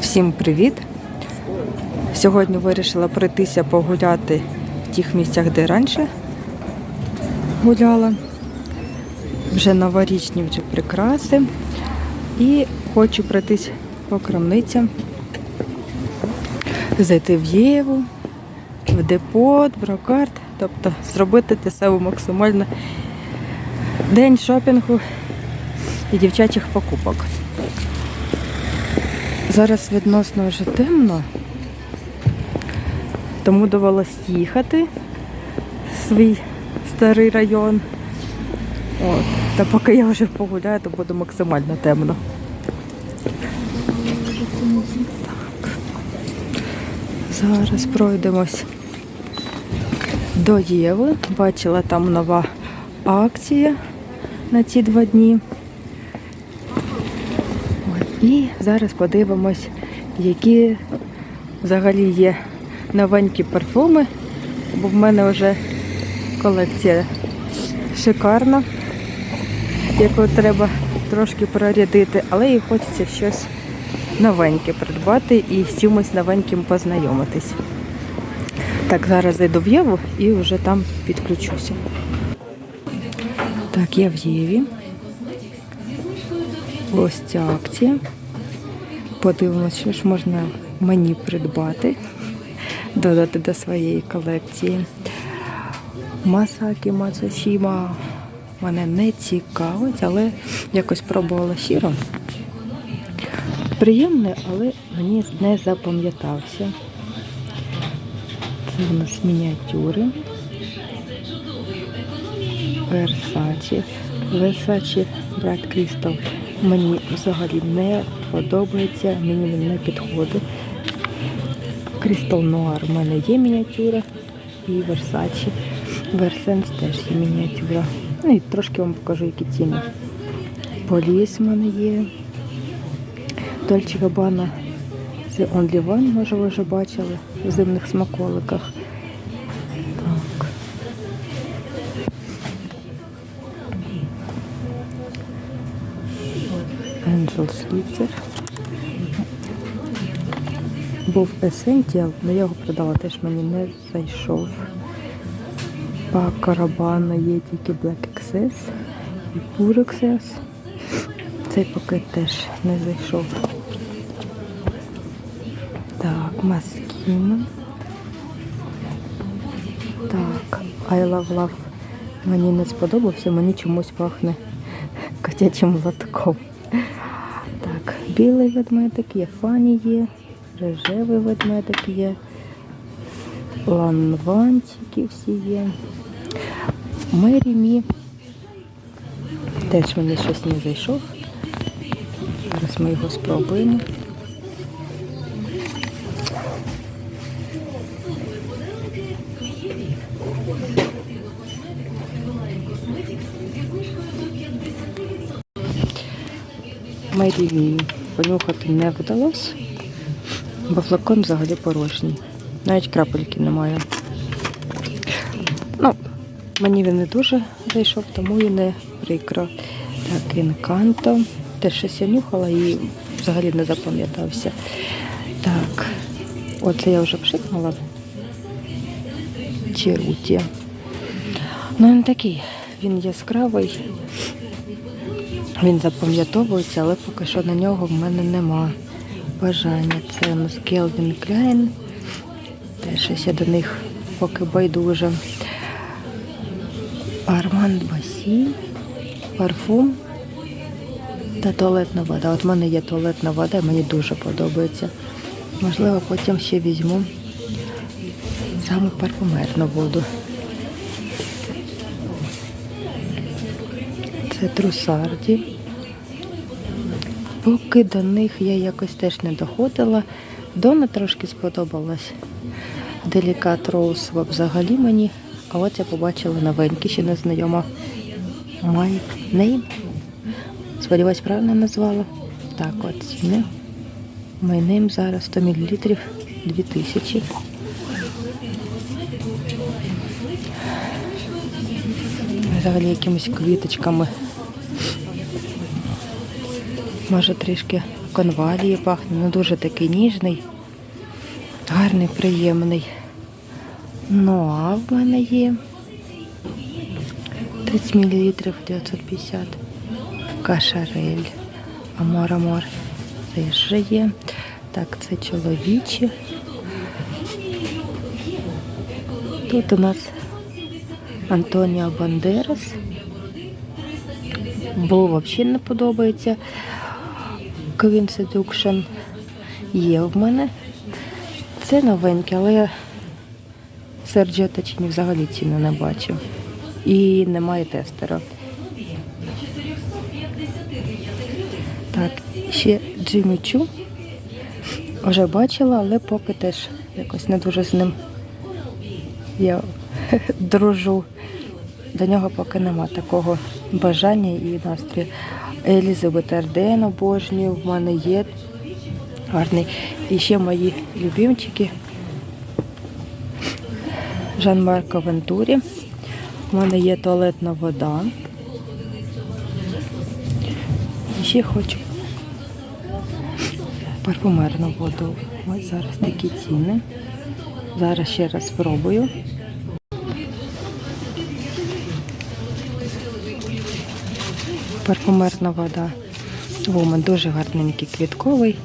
Всім привіт! Сьогодні вирішила пройтися погуляти в тих місцях, де раніше гуляла. Вже новорічні вже прикраси. І хочу пройтись по крамницям, зайти в Єву, в депот, Брокарт, тобто зробити для себе максимально день шопінгу і дівчачих покупок. Зараз відносно вже темно, тому довелось їхати в свій старий район. От. Та поки я вже погуляю, то буде максимально темно. Зараз пройдемось до Єви. Бачила там нова акція на ці два дні. І зараз подивимось, які взагалі є новенькі парфуми, бо в мене вже колекція шикарна, яку треба трошки прорядити, але і хочеться щось новеньке придбати і з чимось новеньким познайомитись. Так, зараз зайду в Єву і вже там підключуся. Так, я в Єві. Ось ця акція. Подивимось, що ж можна мені придбати, додати до своєї колекції. Масакі Мацушіма мене не цікавить, але якось пробувала щиро. Приємний, але мені не запам'ятався. Це у нас мініатюри. Versace. Versace Red Crystal мені взагалі не подобається, мені він не підходить. Crystal Noir у мене є мініатюра і Versace. Versense теж є мініатюра. Ну і трошки вам покажу, які ціни. Поліс в мене є. Dolce Gabbana The Only One, може ви вже бачили, зимних смаколиках. Так. Angel Switzer. Був Essential, але я його продала, теж мені не зайшов. По карабану є тільки Black Access і Pure Access. Цей пакет теж не зайшов. Так, Так, I Love Love мені не сподобався, мені чомусь пахне котячим лотком. Так, білий ведмедик є, фані є, рожевий ведмедик є, ланвантики всі є. Мері Мі. Теж мені щось не зайшов. Зараз ми його спробуємо. Мерії понюхати не вдалося, бо флакон взагалі порожній. Навіть крапельки немає. Ну, мені він не дуже зайшов, тому і не прикро. Так, інканто. Теж щось я нюхала і взагалі не запам'ятався. Так, оце я вже пшикнула. Черуті. Ну, він такий, він яскравий. Він запам'ятовується, але поки що на нього в мене нема бажання. Це у нас Келвін Кляйн. Теж щось я до них поки байдуже. Арманд Басі, парфум та туалетна вода. От в мене є туалетна вода, мені дуже подобається. Можливо, потім ще візьму саме парфумерну воду. Це трусарді. Поки до них я якось теж не доходила. Дона трошки сподобалась. Делікат Роуз взагалі мені. А от я побачила новенький, ще не знайома. My name. Сподіваюсь, правильно назвала. Так, от ціни. My зараз 100 мл 2000. взагалі якимись квіточками. Може трішки конвалії пахне, ну дуже такий ніжний, гарний, приємний. Ну, а в мене є 30 мл 950. Кашарель. Амор, амор. Це вже є. Так, це чоловічі. Тут у нас Антоніо Бандерас. Блу взагалі не подобається. Queen Seduction є в мене. Це новеньке, але я Серджіо Тачіні взагалі ціну не бачу. І немає тестера. Так, ще Джиммі Чу. Вже бачила, але поки теж якось не дуже з ним я дружу. До нього поки нема такого бажання і настрою. Елізабет Арден обожнюю, в мене є гарний. І ще мої любимчики. Жан-Марко Вентурі. У мене є туалетна вода. І ще хочу парфумерну воду. Ось зараз такі ціни. Зараз ще раз спробую. Парфумерна вода. Вумен дуже гарненький квітковий,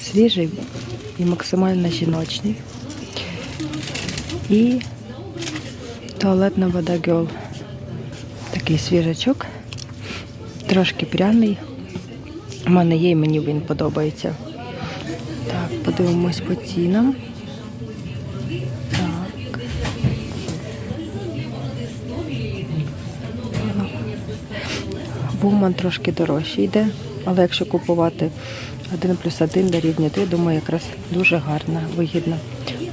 свіжий і максимально жіночний. І туалетна вода Гьол. Такий свіжачок, трошки пряний. У мене є мені він подобається. Так, подивимось по цінам. Вуман трошки дорожче йде, але якщо купувати 1 плюс 1 до рівня 3, думаю, якраз дуже гарна, вигідна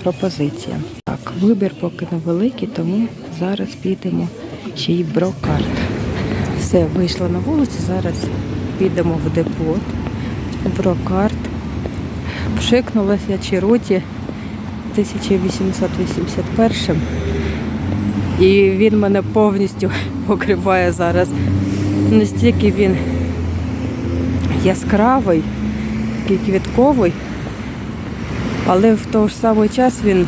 пропозиція. Так, вибір поки невеликий, тому зараз підемо ще й брокарт. Все, вийшла на вулицю, зараз підемо в депот. Брокарт. Пшикнулася я Чируті 1881 і він мене повністю покриває зараз. Настільки він яскравий, такий квітковий, але в той ж самий час він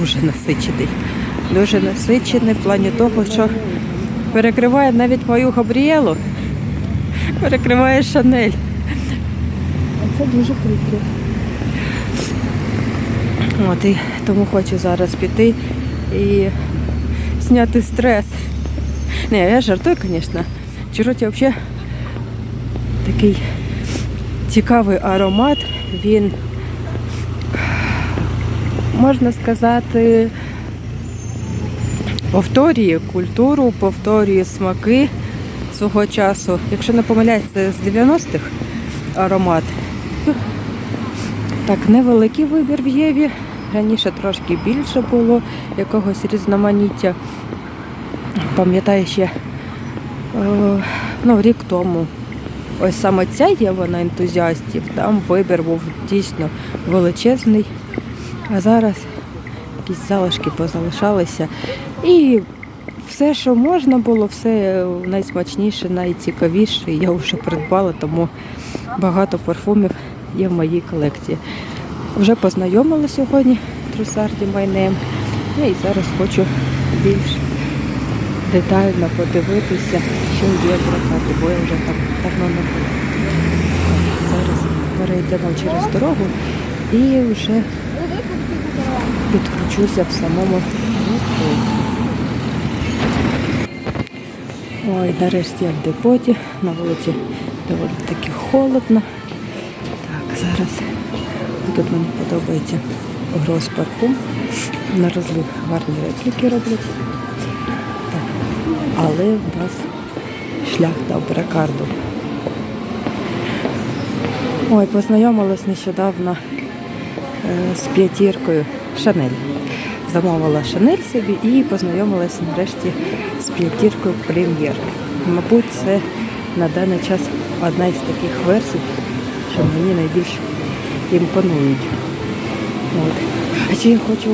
дуже насичений. Дуже насичений в плані того, що перекриває навіть мою Габріелу, перекриває Шанель. А це дуже прикро. От і тому хочу зараз піти і зняти стрес. Не, я жартую, звісно. Чироті взагалі такий цікавий аромат. Він, можна сказати, повторює культуру, повторює смаки свого часу. Якщо не помиляюсь, це з 90-х аромат. Так, невеликий вибір в Єві. Раніше трошки більше було якогось різноманіття. Пам'ятаю ще ну, рік тому. Ось саме ця Єва на ентузіастів, там вибір був дійсно величезний. А зараз якісь залишки позалишалися. І все, що можна було, все найсмачніше, найцікавіше. Я вже придбала, тому багато парфумів є в моїй колекції. Вже познайомила сьогодні Трусарді Майнем. Ну і зараз хочу більш детально подивитися, що є в прокаті, бо я вже там давно не була. Зараз перейдемо через дорогу і вже підключуся в самому готелі. Ой, нарешті я в депоті, на вулиці доволі таки холодно. Так, зараз тут мені подобається гроз парфум. На розлив гарні репліки роблять. Але в нас шлях до бракарду. Ой, познайомилась нещодавно е, з п'ятіркою Шанель. Замовила Шанель собі і познайомилася нарешті з п'ятіркою прем'єр. Мабуть, це на даний час одна із таких версій, що мені найбільш імпонують. От. А ще я хочу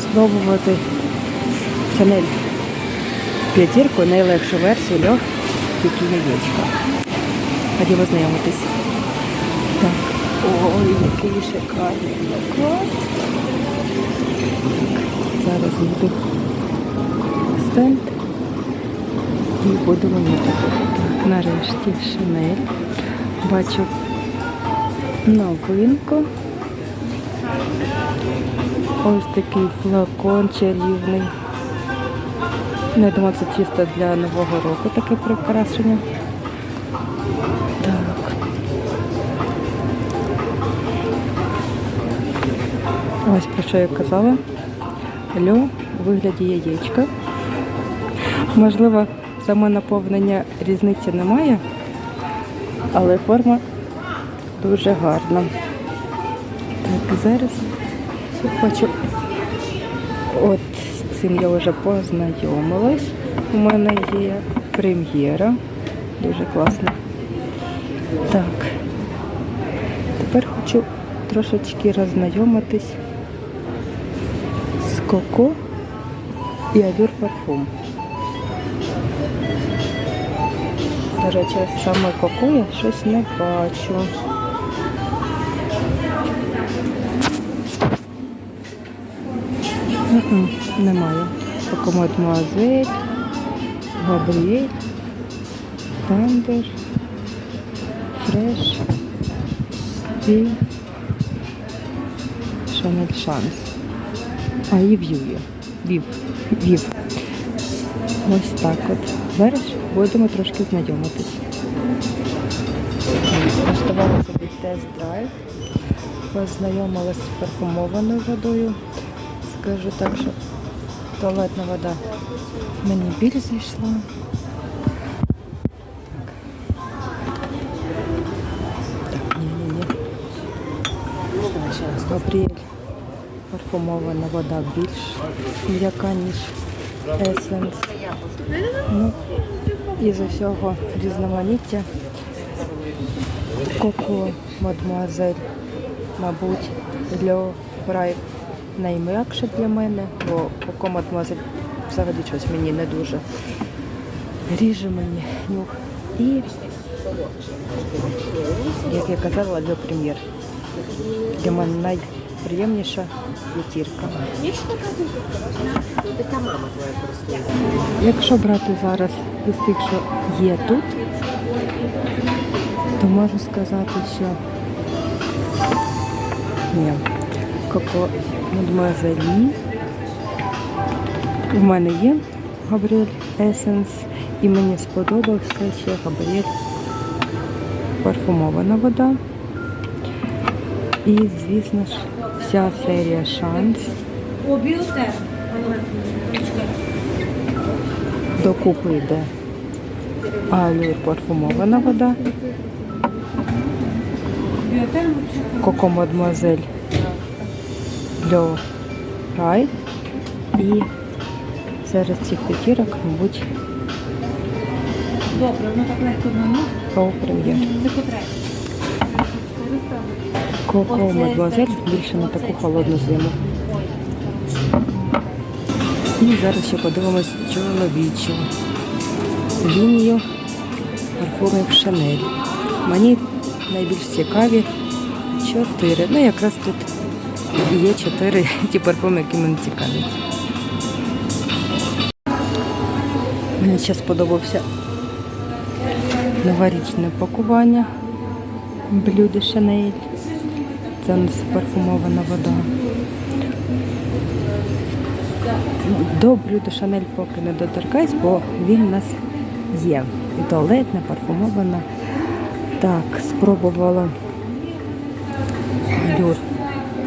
спробувати Шанель п'ятірку найлегшу версію льох тільки яєчка. Ходімо знайомитись. Так, ой, який шикарний плакат. Зараз йду стенд і будемо міряти. Так, нарешті шинель. Бачу новинку. Ось такий флакон чарівний. Ну, я думаю, це чисто для Нового року таке прикрашення. Так. Ось про що я казала. Льо у вигляді яєчка. Можливо, саме наповнення різниці немає, але форма дуже гарна. Так, зараз хочу. От цим я вже познайомилась. У мене є прем'єра. Дуже класно. Так. Тепер хочу трошечки роззнайомитись з Коко і Алюр парфум. До речі, саме Коко я щось не бачу. Немає. Коко Мадемуазель, Габріель, Тандер, Фреш і Шанель Шанс. А і В'ю є. Вів. Вів. Ось так от. Зараз будемо трошки знайомитись. Влаштували собі тест-драйв. Познайомилася з парфумованою водою. Скажу так, що туалетна вода мені більш зайшла. Так, ні-ні-ні. Габріель. Парфумована вода більш м'яка, ніж есенс. Ну, і з усього різноманіття. Коко Мадмуазель, мабуть, для Брайв найм'якше для мене, бо Коко Мадмуазель взагалі щось мені не дуже ріже мені нюх. І, як я казала, для прем'єр. Для мене найприємніша п'ятірка. Якщо брати зараз із тих, що є тут, то можу сказати, що ні, Коко Мадемуазель. У мене є Габріель Есенс, і мені сподобався ще Габріель парфумована вода. І, звісно ж, вся серія Шанс. Докупи йде алюр парфумована вода. Коко Мадемуазель Льо Рай. І серед цих п'ятірок, мабуть, Добре, воно так легко на Pro прем'єр. Це котре. Коко Оце більше на таку холодну зиму. І зараз ще подивимось чоловічу лінію парфумів Шанель. Мені найбільш цікаві чотири. Ну, якраз тут і є чотири ті парфуми, які мене цікавлять. Мені ще сподобався новорічне пакування блюдо Шанель. Це у нас парфумована вода. До блюда Шанель поки не доторкаюсь, бо він у нас є. І туалетна, парфумована. Так, спробувала люр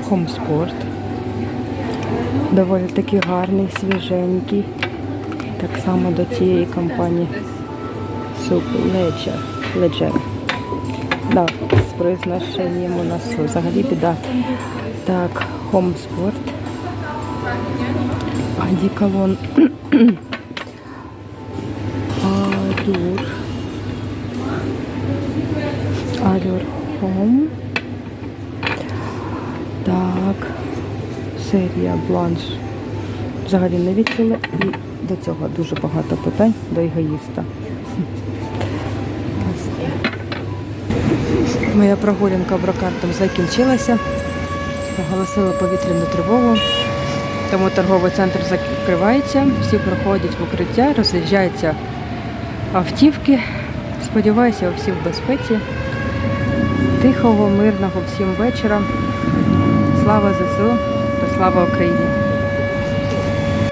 Sport. Доволі такий гарний, свіженький. Так само до цієї компанії Суп Ledger. Ledger. Да, з произношенням у нас взагалі біда. Так, Sport. Одеколон. Алюр. Алюр Home. Так. Серія Бланш. Взагалі не відкрила. І до цього дуже багато питань до егоїста. Моя прогулянка брокартом закінчилася. Оголосили повітряну тривогу. Тому торговий центр закривається, всі проходять в укриття, роз'їжджаються автівки. Сподіваюся, всі в безпеці. Тихого, мирного всім вечора. Слава ЗСУ слава Україні!